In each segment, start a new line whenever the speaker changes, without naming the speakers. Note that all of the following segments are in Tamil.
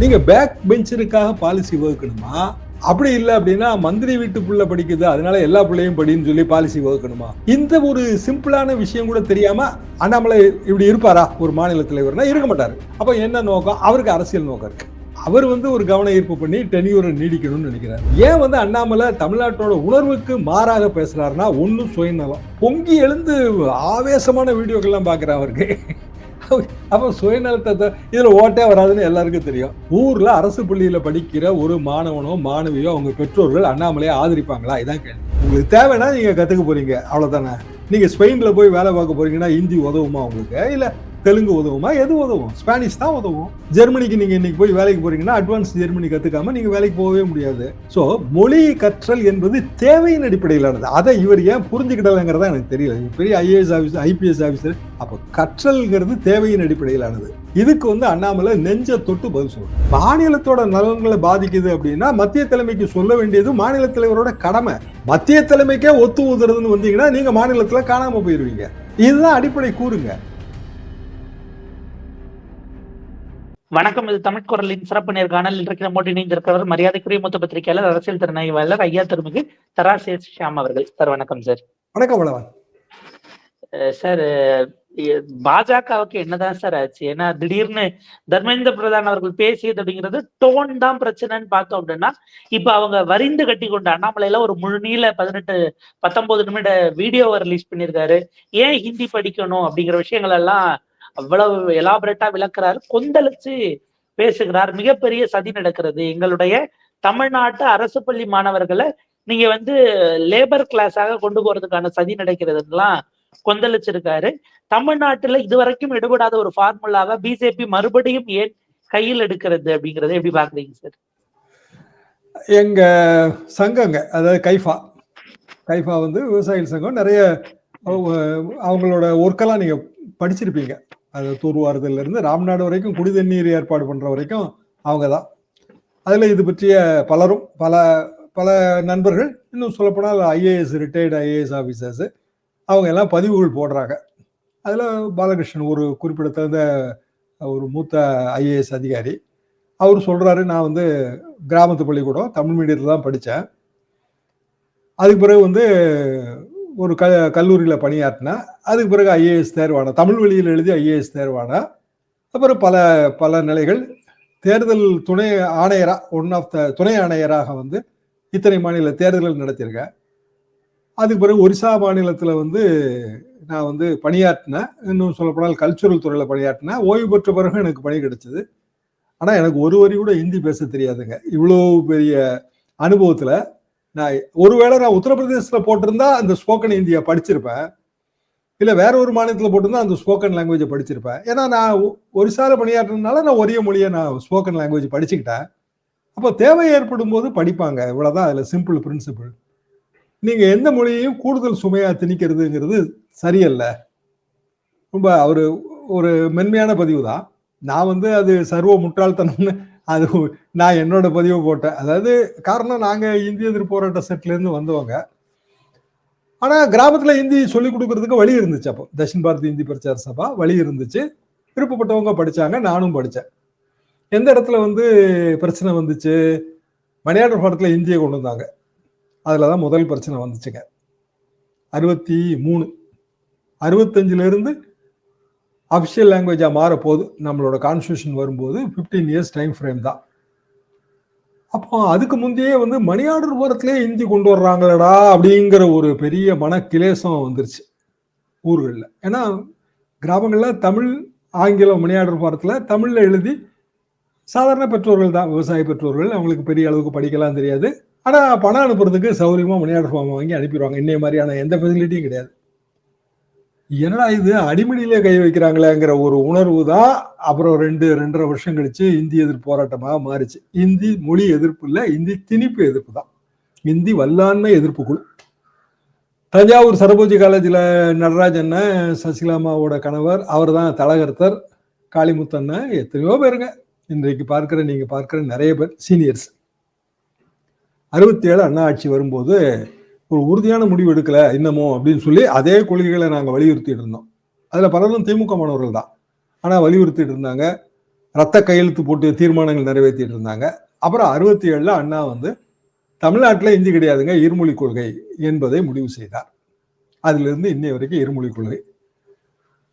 நீங்க பேக் பெஞ்சருக்காக பாலிசி வகுக்கணுமா? அப்படி இல்லை அப்படின்னா மந்திரி வீட்டு புள்ள படிக்குது அதனால எல்லா பிள்ளையும் படின்னு சொல்லி பாலிசி வகுக்கணுமா? இந்த ஒரு சிம்பிளான விஷயம் கூட தெரியாம அண்ணாமலை இப்படி இருப்பாரா? ஒரு மாநில தலைவர்னா இருக்க மாட்டாரு. அப்போ என்ன நோக்கம்? அவருக்கு அரசியல் நோக்கம் இருக்கு. அவர் வந்து ஒரு கவன ஈர்ப்பு பண்ணி டெனியூரை நீடிக்கணும்னு நினைக்கிறார். ஏன் வந்து அண்ணாமலை தமிழ்நாட்டோட உணர்வுக்கு மாறாக பேசுறாருன்னா ஒன்றும் சுயநலம். பொங்கி எழுந்து ஆவேசமான வீடியோக்கள்லாம் பார்க்குறேன் அவருக்கு அப்போ சுயநலத்தை இதில் ஓட்டே வராதுன்னு எல்லாருக்கும் தெரியும். ஊரில் அரசு பள்ளியில் படிக்கிற ஒரு மாணவனோ மாணவியோ அவங்க பெற்றோர்கள் அண்ணாமலையை ஆதரிப்பாங்களா? இதான் கேள்வி. உங்களுக்கு தேவைன்னா நீங்கள் கற்றுக்க போறீங்க. அவ்வளோதானே நீங்கள் ஸ்பெயினில் போய் வேலை பார்க்க போகிறீங்கன்னா ஹிந்தி உதவுமா உங்களுக்கு? இல்லை தெலுங்கு உதவுமா? எது உதவும்? ஸ்பானிஷ் தான் உதவும். ஜெர்மனிக்கு நீங்கள் இன்னைக்கு போய் வேலைக்கு போறீங்கன்னா அட்வான்ஸ் ஜெர்மனி கற்றுக்காம நீங்கள் வேலைக்கு போகவே முடியாது. ஸோ மொழி கற்றல் என்பது தேவையின் அடிப்படையிலானது. அதை இவர் ஏன் புரிஞ்சுக்கிடலைங்கிறதா எனக்கு தெரியல. பெரிய ஐஏஎஸ் ஆஃபீஸர் ஐபிஎஸ் ஆஃபீஸர் அப்போ கற்றல்ங்கிறது தேவையின் அடிப்படையிலானது. இதுக்கு வந்து அண்ணாமலை நெஞ்ச தொட்டு பதில் சொல்லணும் மாநிலத்தோட நலன்களை பாதிக்குது அப்படின்னா மத்திய தலைமைக்கு சொல்ல வேண்டியது மாநில தலைவரோட கடமை. மத்திய தலைமைக்கே ஒத்து ஊதுறதுன்னு வந்தீங்கன்னா நீங்க மாநிலத்தில் காணாம போயிருவீங்க. இதுதான் அடிப்படை கூறுங்க.
வணக்கம் இது தமிழ் குரலின் சிறப்பு நேர்காணல் இன்றைக்கு நம்மோடு இணைந்திருக்கிறவர் மரியாதைக்குரிய மூத்த பத்திரிகையாளர் அரசியல் திறனாய்வாளர் ஐயா திருமிகு தராசே ஷியாம் அவர்கள். சார் வணக்கம் சார்.
வணக்கம் வளவன்.
சார் பாஜகவுக்கு என்னதான் சார் ஆச்சு? ஏன்னா திடீர்னு தர்மேந்திர பிரதான் அவர்கள் பேசியது அப்படிங்கிறது டோன் தான் பிரச்சனைன்னு பார்த்தோம் அப்படின்னா இப்ப அவங்க வரிந்து கட்டி கொண்ட அண்ணாமலையில ஒரு முழு நீள பதினெட்டு பத்தொன்பது நிமிட வீடியோவை ரிலீஸ் பண்ணியிருக்காரு. ஏன் ஹிந்தி படிக்கணும் அப்படிங்கிற விஷயங்கள் எல்லாம் அவ்வளவு எலாபரேட்டா விளக்குறாரு கொந்தளிச்சு பேசுகிறார். மிகப்பெரிய சதி நடக்கிறது. எங்களுடைய தமிழ்நாட்டு அரசு பள்ளி மாணவர்களை நீங்க வந்து லேபர் கிளாஸாக கொண்டு போறதுக்கான சதி நடக்கிறதுலாம் கொந்தளிச்சிருக்காரு. தமிழ்நாட்டுல இதுவரைக்கும் எடுபடாத ஒரு ஃபார்முலாவை பிஜேபி மறுபடியும் ஏன் கையில் எடுக்கிறது அப்படிங்கறத எப்படி பாக்குறீங்க சார்
எங்க சங்கங்க அதாவது கைஃபா. கைஃபா வந்து விவசாயிகள் சங்கம். நிறைய அவங்களோட ஒர்க்கெல்லாம் நீங்க படிச்சிருப்பீங்க. அது தூர்வாரதுல இருந்து ராம்நாடு வரைக்கும் குடி தண்ணீர் ஏற்பாடு பண்ற வரைக்கும் அவங்க தான் அதுல இது பற்றிய பலரும் பல பல நண்பர்கள் இன்னும் சொல்லப்போனால் ஐஏஎஸ் ரிட்டையர்டு ஐஏஎஸ் ஆஃபீஸர்ஸ் அவங்க எல்லாம் பதிவுகள் போடுறாங்க. அதில் பாலகிருஷ்ணன் ஒரு குறிப்பிடத்தகுந்த ஒரு மூத்த ஐஏஎஸ் அதிகாரி அவர் சொல்கிறாரு நான் வந்து கிராமத்து பள்ளிக்கூடம் தமிழ் மீடியத்தில் தான் படித்தேன் அதுக்கு பிறகு வந்து ஒரு க கல்லூரியில் பணியாற்றினேன் அதுக்கு பிறகு ஐஏஎஸ் தேர்வான? தமிழ் வழியில் எழுதி ஐஏஎஸ் தேர்வானா? அப்புறம் பல பல நிலைகள். தேர்தல் துணை ஆணையராக ஒன் ஆஃப் த துணை ஆணையராக வந்து இத்தனை மாநில தேர்தல்கள் நடத்தியிருக்கேன். அதுக்கு பிறகு ஒரிசா மாநிலத்தில் வந்து நான் வந்து பணியாற்றினேன். இன்னும் சொல்லப்போனால் கல்ச்சுரல் துறையில் பணியாற்றினேன். ஓய்வு பெற்ற பிறகு எனக்கு பணி கிடைச்சது. ஆனால் எனக்கு ஒரு வரி கூட ஹிந்தி பேச தெரியாதுங்க. இவ்வளோ பெரிய அனுபவத்தில் நான் ஒருவேளை நான் உத்தரப்பிரதேசத்தில் போட்டிருந்தா அந்த ஸ்போக்கன் இந்தியா படிச்சிருப்பேன். இல்லை வேற ஒரு மாநிலத்தில் போட்டிருந்தா அந்த ஸ்போக்கன் லாங்குவேஜை படிச்சிருப்பேன். ஏன்னா நான் ஒரு ஒரிசால பணியாற்றினால நான் ஒரே மொழியை நான் ஸ்போக்கன் லாங்குவேஜ் படிச்சுக்கிட்டேன். அப்போ தேவை ஏற்படும் போது படிப்பாங்க. இவ்வளோதான் அதில் சிம்பிள் பிரின்சிபிள் நீங்கள் எந்த மொழியையும் கூடுதல் சுமையாக திணிக்கிறதுங்கிறது சரியல்ல. ரொம்ப ஒரு ஒரு மென்மையான பதிவு தான் நான் வந்து அது சர்வ முட்டாள்தனம்னு அது நான் என்னோட பதிவை போட்டேன். அதாவது காரணம் நாங்கள் இந்திய எதிர்ப்பு போராட்ட செட்லேருந்து வந்தவங்க. ஆனால் கிராமத்தில் ஹிந்தி சொல்லி கொடுக்கறதுக்கு வழி இருந்துச்சு அப்போ. தட்சின் பாரதி ஹிந்தி பிரச்சார சபா வழி இருந்துச்சு. விருப்பப்பட்டவங்க படித்தாங்க நானும் படித்தேன் எந்த இடத்துல வந்து பிரச்சனை வந்துச்சு? மணியாளர் படத்தில் இந்தியை கொண்டு வந்தாங்க. அதில் தான் முதல் பிரச்சனை வந்துச்சுங்க. அறுபத்தி மூணு. அறுபத்தஞ்சிலேருந்து அஃபிஷியல் லாங்குவேஜாக மாற நம்மளோட கான்ஸ்டியூஷன் வரும்போது 15 இயர்ஸ் டைம் ஃப்ரேம் தான். அப்போ அதுக்கு முந்தையே வந்து மணியாடர் புறத்திலே இந்தி கொண்டு வர்றாங்களடா அப்படிங்கிற ஒரு பெரிய மன கிளேசம் வந்துருச்சு ஊர்களில். ஏன்னா கிராமங்களில் தமிழ் ஆங்கிலம் மணியாடர் பாரத்தில் தமிழில் எழுதி சாதாரண பெற்றோர்கள் தான் விவசாய பெற்றோர்கள் அவங்களுக்கு பெரிய அளவுக்கு படிக்கலாம் தெரியாது. ஆனால் பணம் அனுப்புறதுக்கு சௌரியமாக மணி ஆர்டர் ஃபார்ம் வாங்கி அனுப்பிடுவாங்க. இன்னைய மாதிரியான எந்த ஃபெசிலிட்டியும் கிடையாது. என்னடா இது? அடிமடியிலே கை வைக்கிறாங்களேங்கிற ஒரு உணர்வு தான் அப்புறம் ரெண்டு ரெண்டரை வருஷம் கழிச்சு இந்தி எதிர்ப்பு போராட்டமாக மாறிச்சு. இந்தி மொழி எதிர்ப்பு இல்லை இந்தி திணிப்பு எதிர்ப்பு தான். இந்தி வல்லாண்மை எதிர்ப்பு குழு. தஞ்சாவூர் சரபோஜி காலேஜில் நடராஜ் அண்ணன் சசிகலாமாவோட கணவர் அவர் தான் தலகர்த்தர் காளிமுத்தன்ன எத்தனையோ பேருங்க. இன்றைக்கு பார்க்குற நீங்கள் பார்க்குற நிறைய பேர் சீனியர்ஸ் அறுபத்தி ஏழு அண்ணா ஆட்சி வரும்போது ஒரு உறுதியான முடிவு எடுக்கல இன்னமும் அப்படின்னு சொல்லி அதே கொள்கைகளை நாங்கள் வலியுறுத்திட்டு இருந்தோம். அதில் பலரும் திமுக மாணவர்கள் தான். ஆனால் வலியுறுத்திட்டு இருந்தாங்க. ரத்த கையெழுத்து போட்டு தீர்மானங்கள் நிறைவேற்றிட்டு இருந்தாங்க. அப்புறம் அறுபத்தி ஏழில் அண்ணா வந்து தமிழ்நாட்டில் இந்தி கிடையாதுங்க இருமொழி கொள்கை என்பதை முடிவு செய்தார். அதிலிருந்து இன்னை வரைக்கும் இருமொழி கொள்கை.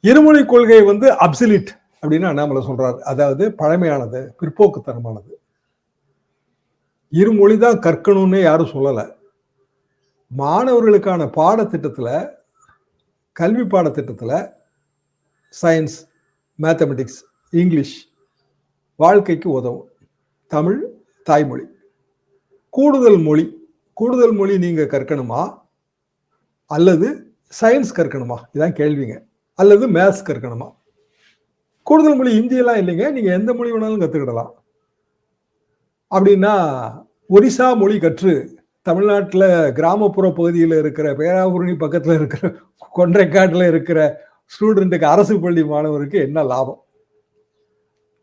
இருமொழி கொள்கை வந்து அப்சலிட் அப்படின்னு அண்ணாமலை சொல்றாரு. அதாவது பழமையானது பிற்போக்குத்தனமானது. இருமொழி தான் கற்கணும்னு யாரும் சொல்லலை. மாணவர்களுக்கான பாடத்திட்டத்தில் கல்வி பாடத்திட்டத்தில் சயின்ஸ் மேத்தமெட்டிக்ஸ் இங்கிலீஷ் வாழ்க்கைக்கு உதவும். தமிழ் தாய்மொழி. கூடுதல் மொழி கூடுதல் மொழி நீங்கள் கற்கணுமா? அல்லது சயின்ஸ் கற்கணுமா? இதான் கேள்விங்க. அல்லது மேத்ஸ் கற்கணுமா? கூடுதல் மொழி இந்தியெல்லாம் இல்லைங்க. நீங்கள் எந்த மொழி வேணாலும் கற்றுக்கிடலாம் அப்படின்னா ஒரிசா மொழி கற்று தமிழ்நாட்டில் கிராமப்புற பகுதியில் இருக்கிற பேராபுரணி பக்கத்தில் இருக்கிற கொன்றைக்காட்டில் இருக்கிற ஸ்டூடெண்ட்டுக்கு அரசு பள்ளி மாணவருக்கு என்ன லாபம்?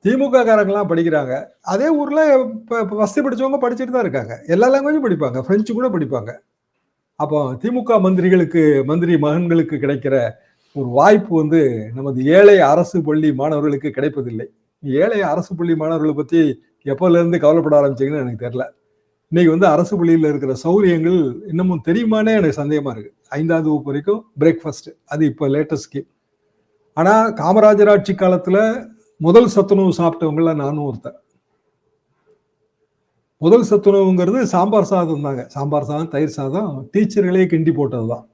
திமுக காரங்கெல்லாம் படிக்கிறாங்க. அதே ஊரில் இப்போ வசதி படித்தவங்க படிச்சுட்டு தான் இருக்காங்க. எல்லா லாங்குவேஜும் படிப்பாங்க. ஃப்ரெஞ்சு கூட படிப்பாங்க. அப்போ திமுக மந்திரிகளுக்கு மந்திரி மகன்களுக்கு கிடைக்கிற ஒரு வாய்ப்பு வந்து நமது ஏழை அரசு பள்ளி மாணவர்களுக்கு கிடைப்பதில்லை. ஏழை அரசு பள்ளி மாணவர்களை பற்றி எப்போலேருந்து கவலைப்பட ஆரம்பிச்சிங்கன்னு எனக்கு தெரில இன்னைக்கு வந்து அரசு பள்ளியில் இருக்கிற சௌகரியங்கள் இன்னமும் தெரியுமானே எனக்கு சந்தேகமா இருக்கு. ஐந்தாவது வகுப்பு வரைக்கும் பிரேக்ஃபாஸ்ட் அது இப்போ லேட்டஸ்ட் ஸ்கீம் காமராஜர் ஆட்சி காலத்தில் முதல் சத்துணவு சாப்பிட்டவங்கள நானும் ஒருத்தன். முதல் சத்துணவுங்கிறது சாம்பார் சாதம் தாங்க. சாம்பார் சாதம் தயிர் சாதம் டீச்சர்களே கிண்டி போட்டது தான்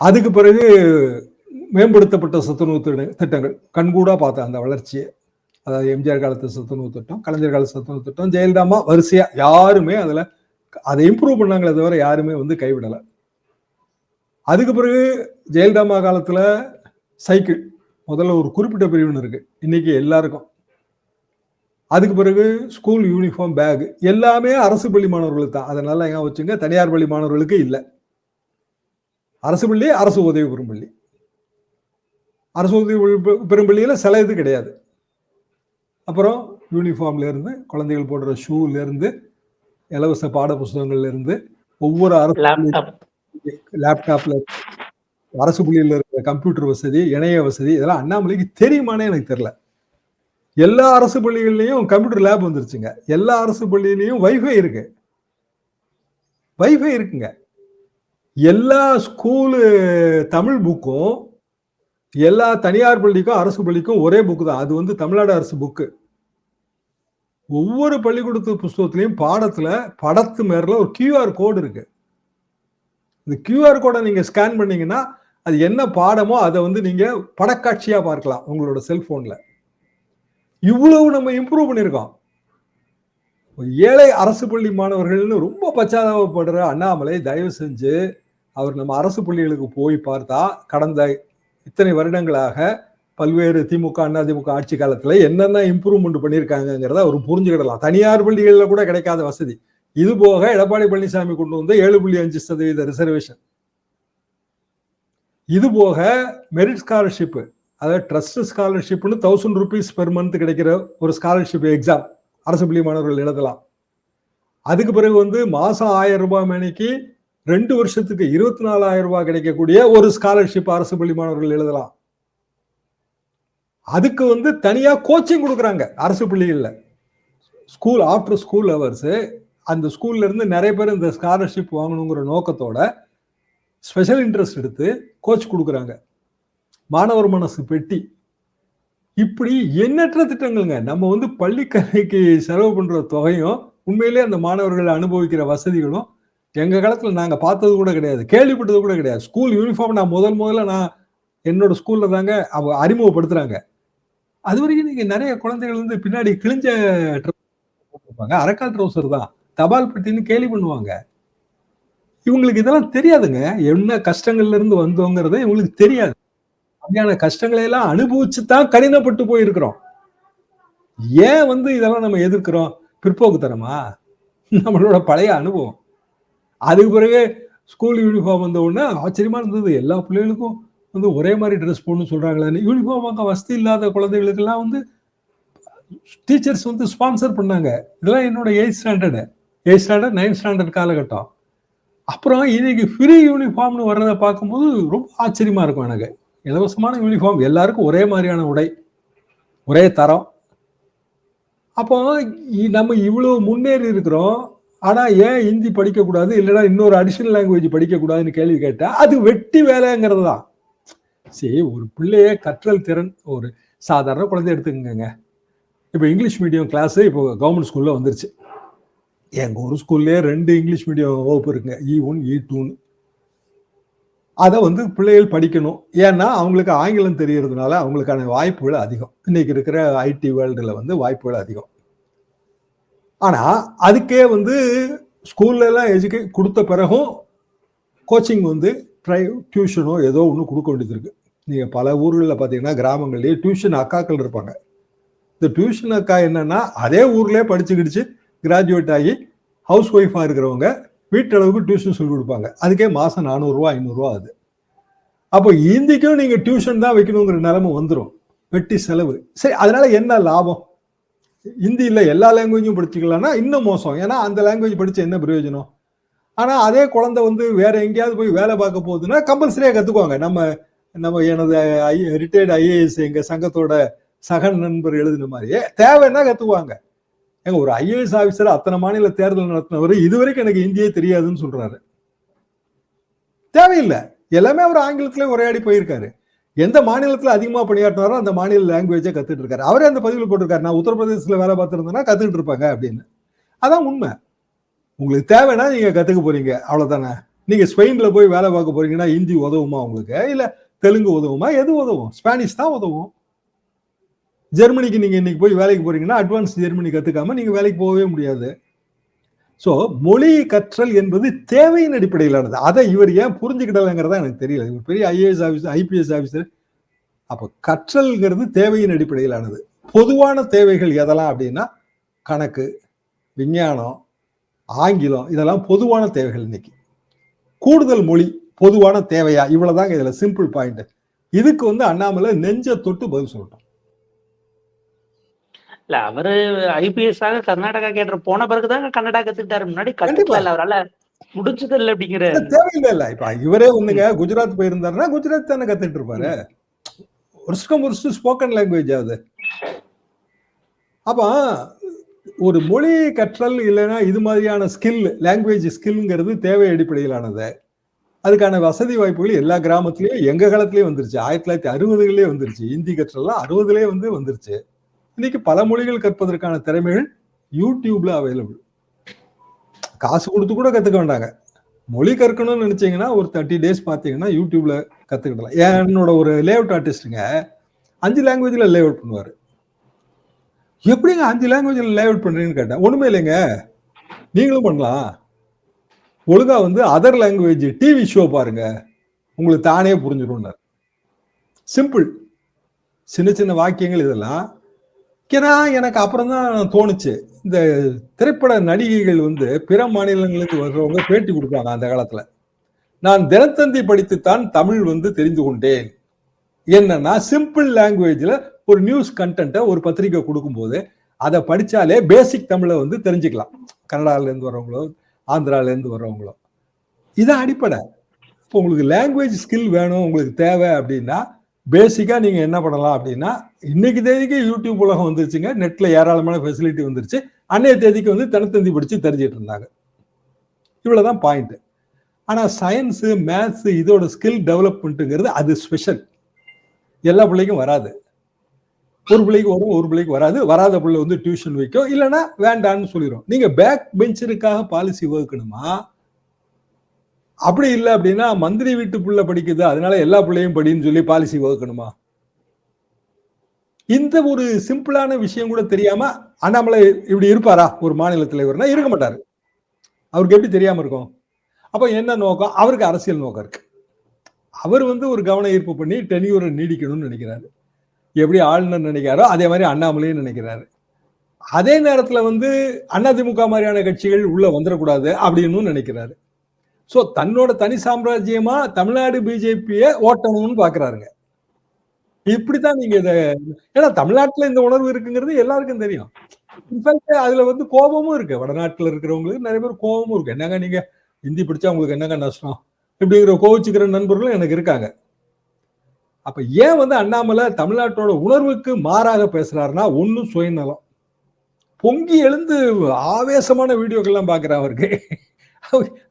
அதுக்கு பிறகு மேம்படுத்தப்பட்ட சத்துணவு திட்டங்கள். கண்கூடாக பார்த்தேன் அந்த வளர்ச்சியை. அதாவது எம்ஜிஆர் காலத்து சத்துணவு திட்டம் கலைஞர் கால சத்துணவு திட்டம் ஜெயலலிதாமா வரிசையா யாருமே அதுல அதை இம்ப்ரூவ் பண்ணாங்களே தவிர யாருமே வந்து கைவிடலை. அதுக்கு பிறகு ஜெயலலிதாமா காலத்துல சைக்கிள் முதல்ல ஒரு குறிப்பிட்ட பிரிவினர் இருக்கு. இன்னைக்கு எல்லாருக்கும். அதுக்கு பிறகு ஸ்கூல் யூனிஃபார்ம் பேக் எல்லாமே அரசு பள்ளி மாணவர்களுக்கு தான். அதனால ஏன் வச்சுங்க. தனியார் பள்ளி மாணவர்களுக்கு இல்லை. அரசு பள்ளி அரசு உதவி பெறும் பள்ளி. அரசு உதவி பெறும் சில இது கிடையாது. அப்புறம் யூனிஃபார்ம்ல இருந்து குழந்தைகள் போடுற ஷூல இருந்து இலவச பாட புஸ்தகங்கள்ல இருந்து ஒவ்வொரு அரசு லேப்டாப்ல அரசு பள்ளியில் இருக்கிற கம்ப்யூட்டர் வசதி இணைய வசதி இதெல்லாம் அண்ணாமலைக்கு தெரியுமானே எனக்கு தெரியல. எல்லா அரசு பள்ளிகள்லையும் கம்ப்யூட்டர் லேப் வந்துருச்சுங்க. எல்லா அரசு பள்ளியிலையும் வைஃபை இருக்கு. வைஃபை இருக்குங்க. எல்லா ஸ்கூலு தமிழ் புக்கும் எல்லா தனியார் பள்ளிக்கும் அரசு பள்ளிக்கும் ஒரே புக்கு தான். அது வந்து தமிழ்நாடு அரசு புக்கு ஒவ்வொரு பள்ளிக்கூடத்து புஸ்தகத்திலையும் பாடத்துல படத்து மேல ஒரு கியூஆர் கோடு இருக்கு. இந்த கியூஆர் கோடை நீங்க ஸ்கேன் பண்ணீங்கன்னா அது என்ன பாடமோ அதை வந்து நீங்க படக்காட்சியா பார்க்கலாம் உங்களோட செல்போன்ல இவ்வளவு நம்ம இம்ப்ரூவ் பண்ணியிருக்கோம். ஏழை அரசு பள்ளி மாணவர்கள்னு ரொம்ப பச்சாதாபப்படுற அண்ணாமலை தயவு செஞ்சு அவர் நம்ம அரசு பள்ளிகளுக்கு போய் பார்த்தா கடந்த இத்தனை வருடங்களாக பல்வேறு திமுக அண்ணா திமுக ஆட்சி காலத்தில் என்னென்ன இம்ப்ரூவ்மெண்ட் பண்ணியிருக்காங்கிறத அவர் புரிஞ்சுக்கிடலாம். தனியார் பள்ளிகளில் கூட கிடைக்காத வசதி. இது போக எடப்பாடி பழனிசாமி கொண்டு வந்து ஏழு புள்ளி அஞ்சு சதவீத ரிசர்வேஷன் இது போக மெரிட் ஸ்காலர்ஷிப்பு அதாவது ட்ரஸ்ட் ஸ்காலர்ஷிப்னு தௌசண்ட் ருபீஸ் பெர் மந்த் கிடைக்கிற ஒரு ஸ்காலர்ஷிப் எக்ஸாம் அரசு பள்ளி மாணவர்கள் எழுதலாம் அதுக்கு பிறகு வந்து மாதம் ஆயிரம் ரூபாய் மணிக்கு ரெண்டு வருஷத்துக்கு இருபத்தி நாலாயிரம் ரூபாய் கிடைக்கக்கூடிய ஒரு ஸ்காலர்ஷிப் அரசு பள்ளி மாணவர்கள் எழுதலாம். அதுக்கு வந்து தனியா கோச்சிங் கொடுக்குறாங்க. அரசு பள்ளிகளில். ஸ்கூல் ஆஃப்டர் ஸ்கூல் ஹவர்ஸ் அந்த ஸ்கூல்ல இருந்து நிறைய பேர் இந்த ஸ்காலர்ஷிப் வாங்கணுங்கிற நோக்கத்தோட ஸ்பெஷல் இன்ட்ரெஸ்ட் எடுத்து கோச் கொடுக்குறாங்க. மாணவர் மனசு பெட்டி. இப்படி எண்ணற்ற திட்டங்கள்ங்க. நம்ம வந்து பள்ளிக்கல்விக்கு செலவு பண்ற தொகையும் உண்மையிலே அந்த மாணவர்கள் அனுபவிக்கிற வசதிகளும் எங்க காலத்துல நாங்க பார்த்தது கூட கிடையாது. கேள்விப்பட்டது கூட கிடையாது. ஸ்கூல் யூனிஃபார்ம் நான் முதல் முதல்ல நான் என்னோட ஸ்கூல்ல தாங்க அவ அறிமுகப்படுத்துறாங்க. அது வரைக்கும் நீங்க நிறைய குழந்தைகள் வந்து பின்னாடி கிழிஞ்ச போட்டிருப்பாங்க. அரக்கால் ட்ரௌசர் தான். தபால் பெட்டின்னு கேலி பண்ணுவாங்க. இவங்களுக்கு இதெல்லாம் தெரியாதுங்க. என்ன கஷ்டங்கள்ல இருந்து வந்தோங்கிறத இவங்களுக்கு தெரியாது. அப்படியான கஷ்டங்களை எல்லாம் அனுபவிச்சு தான் கடினப்பட்டு போயிருக்கிறோம். ஏன் வந்து இதெல்லாம் நம்ம எதிர்க்கிறோம்? பிற்போக்குத்தனமா? நம்மளோட பழைய அனுபவம். அதுக்கு பிறகு ஸ்கூல் யூனிஃபார்ம் வந்த உடனே ஆச்சரியமாக இருந்தது. எல்லா பிள்ளைகளுக்கும் வந்து ஒரே மாதிரி ட்ரெஸ் போடணும்னு சொல்றாங்களே யூனிஃபார்ம் வாங்க வசதி இல்லாத குழந்தைகளுக்கெல்லாம் வந்து டீச்சர்ஸ் வந்து ஸ்பான்சர் பண்ணாங்க. இதெல்லாம் என்னோட eight standard eight standard ninth standard காலகட்டம். அப்புறம் இன்னைக்கு ஃப்ரீ யூனிஃபார்ம்னு வர்றதை பார்க்கும்போது ரொம்ப ஆச்சரியமா இருக்கும் எனக்கு. இலவசமான யூனிஃபார்ம் எல்லாருக்கும் ஒரே மாதிரியான உடை ஒரே தரம். அப்போ நம்ம இவ்வளோ முன்னேறி இருக்கிறோம். ஆனா ஏன் ஹிந்தி படிக்கக்கூடாது? இல்லைன்னா இன்னொரு அடிஷனல் லாங்குவேஜ் படிக்கக்கூடாதுன்னு கேள்வி கேட்டால் அது வெட்டி வேலைங்கிறது தான் சரி ஒரு பிள்ளைய கற்றல் திறன் ஒரு சாதாரண குழந்தை எடுத்துக்கோங்க. இப்போ இங்கிலீஷ் மீடியம் கிளாஸு இப்போ கவர்மெண்ட் ஸ்கூலில் வந்துருச்சு. எங்கள் ஒரு ஸ்கூல்லே ரெண்டு இங்கிலீஷ் மீடியம் வகுப்பு இருக்குங்க. இ ஒன் இ டூன்னு அதை வந்து பிள்ளைகள் படிக்கணும். ஏன்னா அவங்களுக்கு ஆங்கிலம் தெரியறதுனால அவங்களுக்கான வாய்ப்புகள் அதிகம். இன்னைக்கு இருக்கிற ஐடி வேர்ல்டில் வந்து வாய்ப்புகள் அதிகம். ஆனால் அதுக்கே வந்து ஸ்கூல்லலாம் எஜுகே கொடுத்த பிறகும் கோச்சிங் வந்து ட்ரை டியூஷனோ ஏதோ ஒன்று கொடுக்க வேண்டியது இருக்குது நீங்கள் பல ஊர்களில் பார்த்தீங்கன்னா கிராமங்கள்லேயே டியூஷன் அக்காக்கள் இருப்பாங்க. இந்த டியூஷன் அக்கா என்னன்னா அதே ஊர்லேயே படிச்சுக்கிடுச்சு கிராஜுவேட் ஆகி ஹவுஸ் ஒய்ஃபாக இருக்கிறவங்க வீட்டளவுக்கு டியூஷன் சொல்லி கொடுப்பாங்க. அதுக்கே மாதம் நானூறுரூவா ஐநூறுரூவா ஆகுது அப்போ இந்திக்கும் நீங்கள் டியூஷன் தான் வைக்கணுங்கிற நிலமை வந்துடும் வெட்டி செலவு. சரி அதனால என்ன லாபம்? ஹிந்தியில் எல்லா லாங்குவேஜும் படிச்சுக்கலாம்னா இன்னும் மோசம். ஏன்னா அந்த லாங்குவேஜ் படித்த என்ன பிரயோஜனம்? ஆனால் அதே குழந்தை வந்து வேற எங்கேயாவது போய் வேலை பார்க்க போகுதுன்னா கம்பல்சரியாக கற்றுக்குவாங்க நம்ம நம்ம எனது ரிட்டையர்டு ஐஏஎஸ் எங்கள் சங்கத்தோட சக நண்பர் எழுதின மாதிரியே தேவைன்னா கற்றுக்குவாங்க எங்க ஒரு ஐஏஎஸ் ஆஃபீஸர் அத்தனை மாநில தேர்தல் நடத்தினவர் இதுவரைக்கும் எனக்கு ஹிந்தியே தெரியாதுன்னு சொல்றாரு. தேவையில்லை. எல்லாமே அவர் ஆங்கிலத்திலே உரையாடி போயிருக்காரு. எந்த மாநிலத்தில் அதிகமாக பணியாற்றினாரோ அந்த மாநில லாங்குவேஜை கற்றுட்டு இருக்காரு அவரே அந்த பதிவில் போட்டிருக்காரு. நான் உத்தரப்பிரதேசத்தில் வேலை பார்த்துருந்தேன்னா கற்றுக்கிட்டு இருப்பாங்க அப்படின்னு. அதான் உண்மை. உங்களுக்கு தேவைன்னா நீங்கள் கற்றுக்க போறீங்க. அவ்வளோதானே நீங்கள் ஸ்பெயினில் போய் வேலை பார்க்க போறீங்கன்னா ஹிந்தி உதவுமா உங்களுக்கு? இல்லை தெலுங்கு உதவுமா? எது உதவும்? ஸ்பானிஷ் தான் உதவும். ஜெர்மனிக்கு நீங்கள் இன்னைக்கு போய் வேலைக்கு போறீங்கன்னா அட்வான்ஸ் ஜெர்மனி கற்றுக்காம நீங்கள் வேலைக்கு போகவே முடியாது. ஸோ மொழி கற்றல் என்பது தேவையின் அடிப்படையிலானது. அதை இவர் ஏன் புரிஞ்சுக்கிடலைங்கிறதா எனக்கு தெரியல. இவர் பெரிய ஐஏஎஸ் ஆஃபீஸர் ஐபிஎஸ் ஆஃபீஸர் அப்போ கற்றல்ங்கிறது தேவையின் அடிப்படையிலானது. பொதுவான தேவைகள் எதெல்லாம் அப்படின்னா கணக்கு விஞ்ஞானம் ஆங்கிலம் இதெல்லாம் பொதுவான தேவைகள் இன்னைக்கு. கூடுதல் மொழி பொதுவான தேவையா? இவ்வளவுதாங்க இதுல சிம்பிள் பாயிண்ட் இதுக்கு வந்து அண்ணாமலை நெஞ்ச தொட்டு பதில் சொல்லட்டும்.
இல்ல அவரு ஐபிஎஸ் ஆக கர்நாடகா கேட்டு போன பிறகுதாங்க கன்னடா கத்துக்கிட்டாரு. முன்னாடி
கண்டிப்பா.
இல்ல அவரால முடிச்சது இல்ல அப்படிங்கிற
தேவையில்லை இல்ல. இப்ப இவரே வந்துங்க குஜராத் போயிருந்தாருன்னா குஜராத் தானே கத்துட்டு இருப்பாரு வருஷம் வருஷம் ஸ்போக்கன் லாங்குவேஜ் ஆகுது அப்ப ஒரு மொழி கற்றல் இல்லைன்னா இது மாதிரியான ஸ்கில் லாங்குவேஜ் ஸ்கில்ங்கிறது தேவை அடிப்படையிலானது. அதுக்கான வசதி வாய்ப்புகள் எல்லா கிராமத்துலயும் எங்க காலத்திலயும் வந்துருச்சு. ஆயிரத்தி தொள்ளாயிரத்தி அறுபதுகளே வந்துருச்சு. ஹிந்தி கற்றல்லாம் அறுபதுலேயே வந்து வந்துருச்சு. இன்னைக்கு பல மொழிகள் கற்பதற்கான திறமைகள் யூடியூப்ல அவைலபிள் காசு கொடுத்து கூட கத்துக்க வேண்டாங்க. மொழி கற்கணும்னு நினைச்சீங்கன்னா ஒரு தேர்ட்டி டேஸ் பார்த்தீங்கன்னா யூடியூப்ல கத்துக்கிடலாம். என்னோட ஒரு லேஅவுட் ஆர்டிஸ்ட்டுங்க அஞ்சு லாங்குவேஜ்ல லேஅவுட் பண்ணுவாரு. எப்படிங்க அஞ்சு லாங்குவேஜ்ல லேஅவுட் பண்றீங்கன்னு கேட்டேன். ஒண்ணுமே இல்லைங்க. நீங்களும் பண்ணலாம். ஒழுங்கா வந்து அதர் லாங்குவேஜ் டிவி ஷோ பாருங்க. உங்களுக்கு தானே புரிஞ்சிடும் சிம்பிள் சின்ன சின்ன வாக்கியங்கள் இதெல்லாம் ஏன்னா எனக்கு அப்புறம் தான் தோணுச்சு. இந்த திரைப்பட நடிகைகள் வந்து பிற மாநிலங்களுக்கு வர்றவங்க பேட்டி கொடுப்பாங்க அந்த காலத்துல. நான் தினத்தந்தி படித்துத்தான் தமிழ் வந்து தெரிந்து கொண்டேன். என்னன்னா சிம்பிள் லாங்குவேஜில் ஒரு நியூஸ் கண்டென்ட்டை ஒரு பத்திரிக்கை கொடுக்கும்போது அதை படித்தாலே பேசிக் தமிழை வந்து தெரிஞ்சுக்கலாம். கன்னடாலேருந்து வர்றவங்களோ ஆந்திராலேருந்து வர்றவங்களோ. இதான் அடிப்படை. இப்போ உங்களுக்கு லாங்குவேஜ் ஸ்கில் வேணும் உங்களுக்கு தேவை அப்படின்னா பேசிக்காக நீங்கள் என்ன பண்ணலாம் அப்படின்னா இன்னைக்கு தேதிக்கு யூடியூப் உலகம் வந்துருச்சுங்க. நெட்டில் ஏராளமான ஃபெசிலிட்டி வந்துருச்சு. அன்னைய தேதிக்கு வந்து தினத்தந்தி படித்து தெரிஞ்சிட்டு இருந்தாங்க. இவ்வளவுதான் பாயிண்ட்டு ஆனால் சயின்ஸு மேத்ஸு இதோட ஸ்கில் டெவலப்மெண்ட்டுங்கிறது அது ஸ்பெஷல் எல்லா பிள்ளைக்கும் வராது. ஒரு பிள்ளைக்கு வரும் ஒரு பிள்ளைக்கு வராது. வராத பிள்ளை வந்து டியூஷன் வைக்கும் இல்லைன்னா வேண்டான்னு சொல்லிடும் நீங்கள் பேக் பெஞ்சருக்காக பாலிசி வகுக்கணுமா? அப்படி இல்லை அப்படின்னா மந்திரி வீட்டு புள்ள படிக்குது அதனால எல்லா பிள்ளையும் படின்னு சொல்லி பாலிசி வகுக்கணுமா? இந்த ஒரு சிம்பிளான விஷயம் கூட தெரியாம அண்ணாமலை இப்படி இருப்பாரா? ஒரு மாநில தலைவர்னா இருக்க மாட்டாரு. அவருக்கு எப்படி தெரியாம இருக்கும்? அப்ப என்ன நோக்கம்? அவருக்கு அரசியல் நோக்கம் இருக்கு. அவர் வந்து ஒரு கவன ஈர்ப்பு பண்ணி டெனியூரை நீடிக்கணும்னு நினைக்கிறாரு. எப்படி ஆளுநர் நினைக்கிறாரோ அதே மாதிரி அண்ணாமலையும் நினைக்கிறாரு. அதே நேரத்துல வந்து அதிமுக மாதிரியான கட்சிகள் உள்ள வந்துடக்கூடாது அப்படின்னு நினைக்கிறாரு. ஸோ தன்னோட தனி சாம்ராஜ்யமா தமிழ்நாடு பிஜேபியை ஓட்டணும்னு பாக்குறாருங்க. இப்படித்தான் நீங்க இதை ஏன்னா தமிழ்நாட்டுல இந்த உணர்வு இருக்குங்கிறது எல்லாருக்கும் தெரியும். இன்ஃபேக்ட் அதுல வந்து கோபமும் இருக்கு. வடநாட்டுல இருக்கிறவங்களுக்கு நிறைய பேர் கோபமும் இருக்கு. என்னங்க நீங்க? ஹிந்தி பிடிச்சா உங்களுக்கு என்னங்க நஷ்டம்? இப்படிங்கிற கோவிச்சுக்கிற நண்பர்களும் எனக்கு இருக்காங்க. அப்ப ஏன் வந்து அண்ணாமலை தமிழ்நாட்டோட உணர்வுக்கு மாறாக பேசுறாருன்னா ஒன்னும் சுயநலம். பொங்கி எழுந்து ஆவேசமான வீடியோக்கள்லாம் பாக்குறேன் அவருக்கு.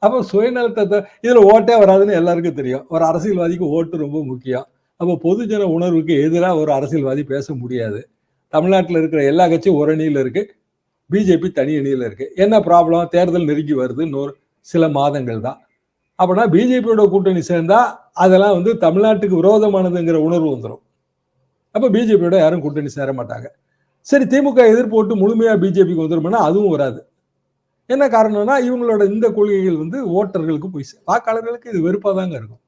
அப்போ சுயநலத்தை இதில் ஓட்டே வராதுன்னு எல்லாருக்கும் தெரியும். ஒரு அரசியல்வாதிக்கு ஓட்டு ரொம்ப முக்கியம். அப்போ பொதுஜன உணர்வுக்கு எதிராக ஒரு அரசியல்வாதி பேச முடியாது. தமிழ்நாட்டில் இருக்கிற எல்லா கட்சியும் ஒரு அணியில் இருக்குது பிஜேபி தனி அணியில் இருக்குது என்ன ப்ராப்ளம் தேர்தல் நெருங்கி வருது இன்னொரு சில மாதங்கள் தான். அப்படின்னா பிஜேபியோட கூட்டணி சேர்ந்தால் அதெல்லாம் வந்து தமிழ்நாட்டுக்கு விரோதமானதுங்கிற உணர்வு வந்துடும் அப்போ பிஜேபியோட யாரும் கூட்டணி சேர மாட்டாங்க. சரி திமுக எதிர்ப்போட்டு முழுமையாக பிஜேபிக்கு வந்துருமானா அதுவும் வராது. என்ன காரணம்னா இவங்களோட இந்த கொள்கைகள் வந்து ஓட்டர்களுக்கு போய் வாக்காளர்களுக்கு இது வெறுப்பாக தாங்க இருக்கும்.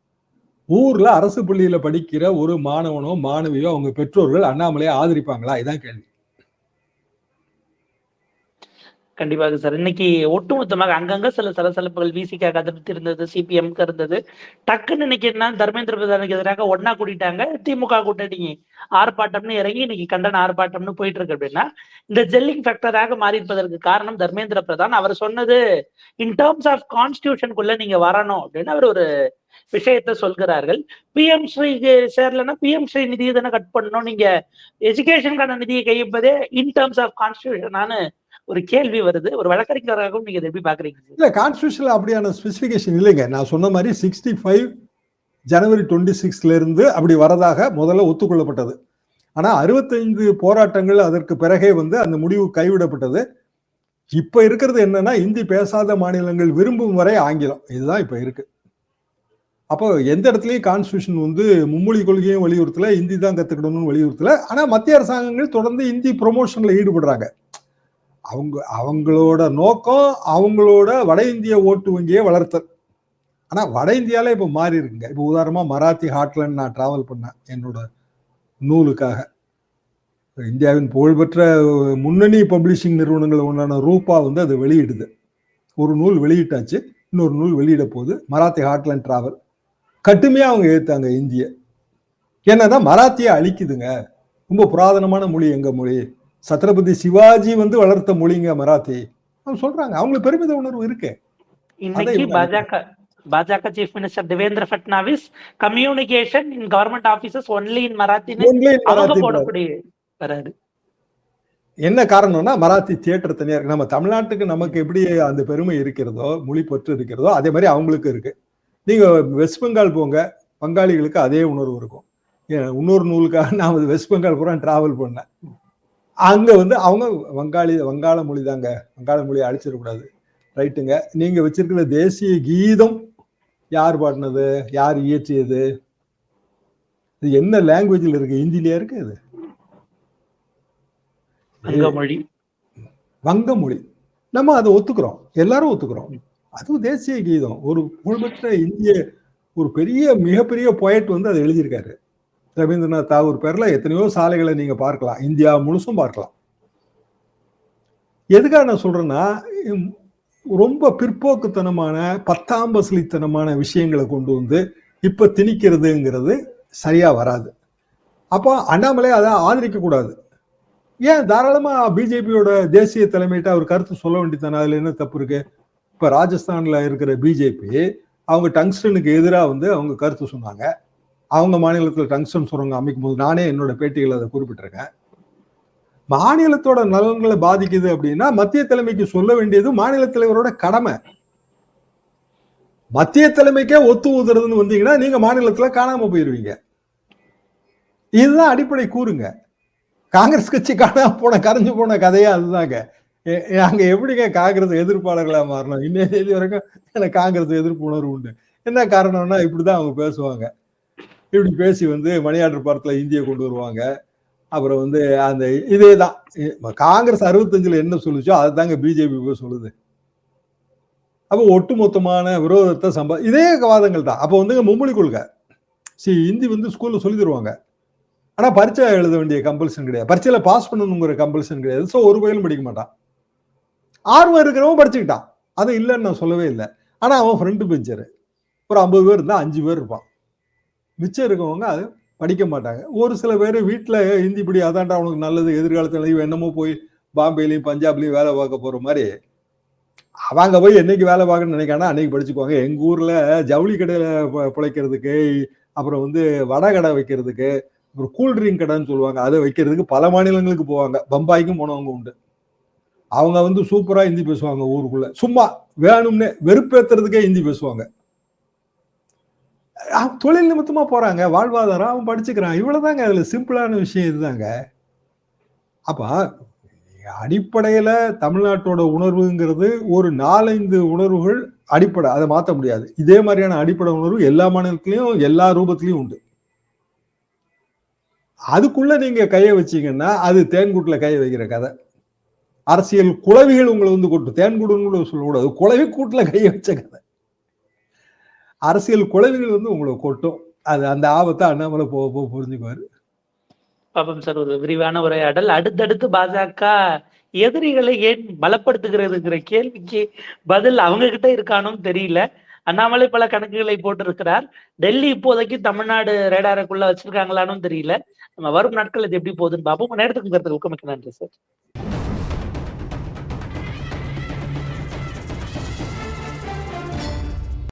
ஊர்ல அரசு பள்ளியில படிக்கிற ஒரு மாணவனோ மாணவியோ அவங்க பெற்றோர்கள் அண்ணாமலையை ஆதரிப்பாங்களா? இதான் கேள்வி.
கண்டிப்பாக சார். இன்னைக்கு ஒட்டுமொத்தமாக அங்கங்க சில சலசலப்புகள் விசிக்காக கதிர்த்து இருந்தது சிபிஎம்க்கு இருந்தது. டக்குன்னு இன்னைக்கு என்ன தர்மேந்திர பிரதானுக்கு எதிராக ஒன்னா கூட்டிட்டாங்க. திமுக கூட்டணி ஆர்ப்பாட்டம்னு இறங்கி இன்னைக்கு கண்டன ஆர்ப்பாட்டம்னு போயிட்டு இருக்கு அப்படின்னா இந்த ஜெல்லிங் ஃபேக்டராக மாறி இருப்பதற்கு காரணம் தர்மேந்திர பிரதான். அவர் சொன்னது இன் டேர்ம்ஸ் ஆஃப் கான்ஸ்டியூஷனுக்குள்ள நீங்க வரணும் அப்படின்னு அவர் ஒரு விஷயத்த சொல்கிறார்கள். பிஎம் ஸ்ரீ சேரலன்னா பிஎம் ஸ்ரீ நிதியை தானே கட் பண்ணணும். நீங்க எஜுகேஷனுக்கான நிதியை கையப்பதே இன் டேர்ம்ஸ் ஆஃப் கான்ஸ்டியூஷனானு ஒரு கேள்வி வருது. ஒரு வழக்கறிஞராகவும் நீங்க எப்படி பாக்குறீங்க
இல்ல கான்ஸ்டியூஷன்ல அப்படியான ஸ்பெசிபிகேஷன் இல்லைங்க. நான் சொன்ன மாதிரி சிக்ஸ்டி ஃபைவ் ஜனவரி டுவெண்ட்டி சிக்ஸ்ல இருந்து அப்படி வரதாக முதல்ல ஒத்துக்கொள்ளப்பட்டது. ஆனா அறுபத்தைந்து போராட்டங்கள் அதற்கு பிறகே வந்து அந்த முடிவு கைவிடப்பட்டது. இப்ப இருக்கிறது என்னன்னா இந்தி பேசாத மாநிலங்கள் விரும்பும் வரை ஆங்கிலம். இதுதான் இப்ப இருக்கு. அப்போ எந்த இடத்துலயும் கான்ஸ்டியூஷன் வந்து மும்மொழி கொள்கையும் வலியுறுத்தல இந்தி தான் கத்துக்கணும்னு வலியுறுத்தல. ஆனா மத்திய அரசாங்கங்கள் தொடர்ந்து இந்தி ப்ரொமோஷன்ல ஈடுபடுறாங்க. அவங்க அவங்களோட நோக்கம் அவங்களோட வட இந்திய ஓட்டு வங்கியை வளர்த்தல். ஆனால் வட இந்தியாவில் இப்போ மாறி இருக்குங்க. இப்போ உதாரணமாக மராத்தி ஹாட்லேண்ட் நான் ட்ராவல் பண்ணேன் என்னோட நூலுக்காக. இந்தியாவின் புகழ்பெற்ற முன்னணி பப்ளிஷிங் நிறுவனங்கள் ஒன்றான ரூபா வந்து அது வெளியிடுது. ஒரு நூல் வெளியிட்டாச்சு இன்னொரு நூல் வெளியிட போகுது மராத்தி ஹாட்லண்ட் ட்ராவல் கட்டுமையாக அவங்க ஏற்றாங்க இந்திய. தான் மராத்தியை அழிக்குதுங்க. ரொம்ப புராதனமான மொழி எங்கள் மொழி? சத்ரபதி சிவாஜி வந்து வளர்த்த மொழிங்க மராத்தி. சொல்றாங்க அவங்களுக்கு பெருமித உணர்வு இருக்கு.
இன்னைக்கு பாஜக பாஜக chief minister Devendra Fadnavis communication in government offices only in
Marathi
போடக்கூடிய வராது.
என்ன காரணம்னா மராத்தி தியேட்டர் தனியா இருக்கு. நம்ம தமிழ்நாட்டுக்கு நமக்கு எப்படி அந்த பெருமை இருக்கிறதோ மொழி பற்று இருக்கிறதோ அதே மாதிரி அவங்களுக்கு இருக்கு. நீங்க வெஸ்ட் பெங்கால் போங்க பங்காளிகளுக்கு அதே உணர்வு இருக்கும். இன்னொரு நூலுக்காக நான் வெஸ்ட் பெங்கால் பூரா டிராவல் பண்ணேன். அங்க வந்து அவங்க வங்காளி வங்காள மொழி தாங்க வங்காள மொழியை அழிச்சிடக்கூடாது. ரைட்டுங்க. நீங்க வச்சிருக்கிற தேசிய கீதம் யார் பாடினது? யார் இயற்றியது? இது என்ன லாங்குவேஜில் இருக்கு? ஹிந்திலயா இருக்கு அது வங்க மொழி நம்ம அதை ஒத்துக்கிறோம். எல்லாரும் ஒத்துக்கிறோம். அதுவும் தேசிய கீதம். ஒரு புகழ்பெற்ற இந்திய ஒரு பெரிய மிகப்பெரிய பொயட் வந்து அதை எழுதியிருக்காரு. ரவீந்திரநாத் தாகூர் பேர்ல எத்தனையோ சாலைகளை நீங்க பார்க்கலாம். இந்தியா முழுசும் பார்க்கலாம். எதுக்காக நான் சொல்றேன்னா ரொம்ப பிற்போக்குத்தனமான பத்தாம் பசலித்தனமான விஷயங்களை கொண்டு வந்து இப்ப திணிக்கிறதுங்கிறது சரியா வராது. அப்போ அண்ணாமலை அதை ஆதரிக்க கூடாது. ஏன்? தாராளமாக பிஜேபியோட தேசிய தலைமையிட்ட அவர் கருத்து சொல்ல வேண்டியதானே அதில் என்ன தப்பு இருக்கு? இப்போ ராஜஸ்தானில் இருக்கிற பிஜேபி அவங்க டங்ஸ்டனுக்கு எதிராக வந்து அவங்க கருத்து சொன்னாங்க. அவங்க மாநிலத்தில் டங்ஸ்டன் சுரங்கம் அமைக்கும் போது நானே என்னோட பேட்டிகள் அதை குறிப்பிட்டிருக்கேன். மாநிலத்தோட நலன்களை பாதிக்குது அப்படின்னா மத்திய தலைமைக்கு சொல்ல வேண்டியது மாநில தலைவரோட கடமை. மத்திய தலைமைக்கே ஒத்து ஊதுறதுன்னு வந்தீங்கன்னா நீங்க மாநிலத்துல காணாம போயிருவீங்க. இதுதான் அடிப்படை கூறுங்க. காங்கிரஸ் கட்சி காணாம போன கரைஞ்சு போன கதையா அதுதாங்க. எ- நாங்க எப்படிங்க காங்கிரஸ் எதிர்ப்பாளர்களா மாறணும்? இன்னைய தேதி வரைக்கும் எனக்கு காங்கிரஸ் எதிர்ப்பு உணர்வு உண்டு. என்ன காரணம்னா இப்படிதான் அவங்க பேசுவாங்க. இப்படி பேசி வந்து மணியாடர் படத்துல இந்தியை கொண்டு வருவாங்க. அப்புறம் வந்து அந்த இதே தான் காங்கிரஸ் அறுபத்தஞ்சில் என்ன சொல்லுச்சோ அதுதாங்க பிஜேபி போய் சொல்லுது. அப்போ ஒட்டுமொத்தமான விரோதத்தை சம்பா இதே வாதங்கள் தான். அப்போ வந்துங்க மும்மொழி கொள்கை. சி ஹிந்தி வந்து ஸ்கூலில் சொல்லி தருவாங்க. ஆனால் பரீட்சை எழுத வேண்டிய கம்பல்சன் கிடையாது. பரீட்சையில் பாஸ் பண்ணணுங்கிற கம்பல்சன் கிடையாது. ஸோ ஒரு பயிலும் படிக்க மாட்டான். ஆர்வம் இருக்கிறவன் படிச்சுக்கிட்டான். அது இல்லைன்னு நான் சொல்லவே இல்லை. ஆனால் அவன் ஃப்ரெண்டு பெஞ்சரு ஒரு ஐம்பது பேர் இருந்தால் அஞ்சு பேர் இருப்பான். மிச்சம் இருக்கவங்க அது படிக்க மாட்டாங்க. ஒரு சில பேர் வீட்டில் ஹிந்தி படி அதான்டா அவனுக்கு நல்லது எதிர்காலத்துல என்னமோ போய் பாம்பேலையும் பஞ்சாப்லையும் வேலை பார்க்க போகிற மாதிரி அவங்க போய் என்னைக்கு வேலை பார்க்கணும்னு நினைக்கானா அன்னைக்கு படிச்சுக்குவாங்க. எங்கள் ஊரில் ஜவுளி கடையில் பிழைக்கிறதுக்கு அப்புறம் வந்து வடை கடை வைக்கிறதுக்கு அப்புறம் கூல் ட்ரிங்க் கடைன்னு சொல்லுவாங்க. அதை வைக்கிறதுக்கு பல மாநிலங்களுக்கு போவாங்க. பம்பாய்க்கும் போனவங்க உண்டு. அவங்க வந்து சூப்பராக ஹிந்தி பேசுவாங்க ஊருக்குள்ளே. சும்மா வேணும்னே வெறுப்பேற்றுறதுக்கே ஹிந்தி பேசுவாங்க. தொழில் நிமித்தமா போறாங்க. வாழ்வாதாரம் அவன் படிச்சுக்கிறான். இவ்வளவுதாங்க அதுல சிம்பிளான விஷயம் இதுதாங்க. அப்ப அடிப்படையில தமிழ்நாட்டோட உணர்வுங்கிறது ஒரு நாலஞ்சு உணர்வுகள் அடிப்படை அதை மாத்த முடியாது. இதே மாதிரியான அடிப்படை உணர்வு எல்லா மாநிலத்திலையும் எல்லா ரூபத்திலையும் உண்டு. அதுக்குள்ள நீங்க கையை வச்சீங்கன்னா அது தேன்கூட்டில் கையை வைக்கிற கதை. அரசியல் குளவிகள் உங்களை வந்து கூட்டு தேன்கூடுன்னு சொல்லக்கூடாது. குளவி கூட்டில் கையை வச்ச கதை. அரசியல் குழவிகள் வந்து உங்களை கொட்டும். அது அந்த ஆபத்தை அண்ணாமலை போக போக புரிஞ்சுக்குவாரு.
பாப்போம் சார் ஒரு விரிவான உரையாடல். அடுத்தடுத்து பாஜக எதிரிகளை ஏன் பலப்படுத்துகிறதுங்கிற கேள்விக்கு பதில் அவங்க கிட்ட இருக்கானும் தெரியல. அண்ணாமலை பல கணக்குகளை போட்டிருக்கிறார். டெல்லி இப்போதைக்கு தமிழ்நாடு ரேடாருக்குள்ள வச்சிருக்காங்களானும் தெரியல. நம்ம வரும் நாட்கள் இது எப்படி போகுதுன்னு பார்ப்போம் உங்க நேரத்துக்கு கருத்துக்களுக்கு மிக்க நன்றி சார்.